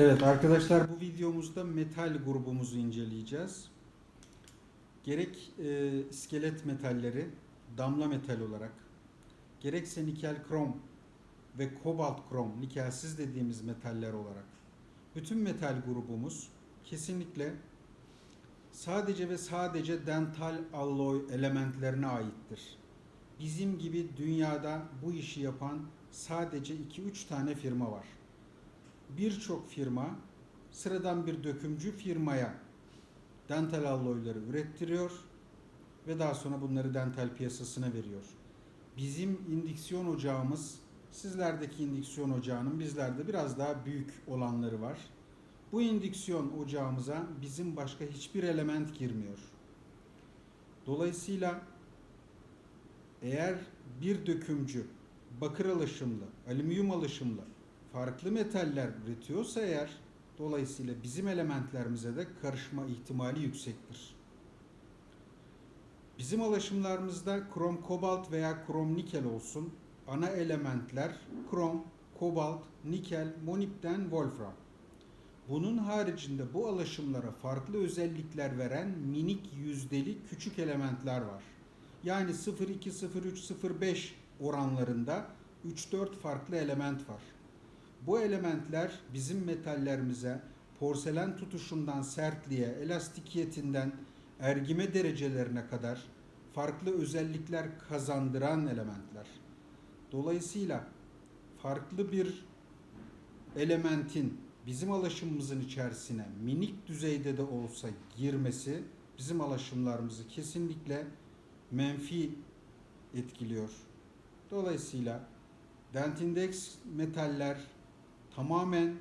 Evet arkadaşlar bu videomuzda metal grubumuzu inceleyeceğiz. Gerek e, iskelet metalleri damla metal olarak gerekse nikel krom ve kobalt krom nikelsiz dediğimiz metaller olarak bütün metal grubumuz kesinlikle sadece ve sadece dental alloy elementlerine aittir. Bizim gibi dünyada bu işi yapan sadece 2-3 tane firma var birçok firma sıradan bir dökümcü firmaya dental alloyları ürettiriyor ve daha sonra bunları dental piyasasına veriyor. Bizim indüksiyon ocağımız sizlerdeki indüksiyon ocağının bizlerde biraz daha büyük olanları var. Bu indüksiyon ocağımıza bizim başka hiçbir element girmiyor. Dolayısıyla eğer bir dökümcü bakır alışımlı, alüminyum alışımlı farklı metaller üretiyorsa eğer dolayısıyla bizim elementlerimize de karışma ihtimali yüksektir. Bizim alaşımlarımızda krom kobalt veya krom nikel olsun. Ana elementler krom, kobalt, nikel, molibden, wolfram. Bunun haricinde bu alaşımlara farklı özellikler veren minik yüzdeli küçük elementler var. Yani 0,2, 0,3, 0,5 oranlarında 3-4 farklı element var. Bu elementler bizim metallerimize porselen tutuşundan sertliğe, elastikiyetinden ergime derecelerine kadar farklı özellikler kazandıran elementler. Dolayısıyla farklı bir elementin bizim alaşımımızın içerisine minik düzeyde de olsa girmesi bizim alaşımlarımızı kesinlikle menfi etkiliyor. Dolayısıyla dentindex metaller tamamen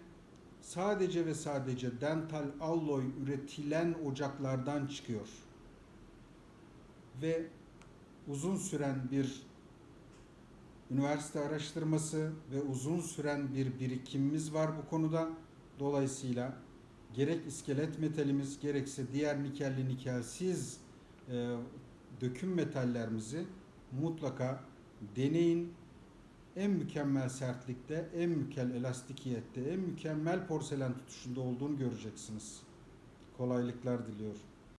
sadece ve sadece dental alloy üretilen ocaklardan çıkıyor. Ve uzun süren bir üniversite araştırması ve uzun süren bir birikimimiz var bu konuda. Dolayısıyla gerek iskelet metalimiz gerekse diğer nikelli nikelsiz e, döküm metallerimizi mutlaka deneyin, en mükemmel sertlikte, en mükemmel elastikiyette, en mükemmel porselen tutuşunda olduğunu göreceksiniz. Kolaylıklar diliyorum.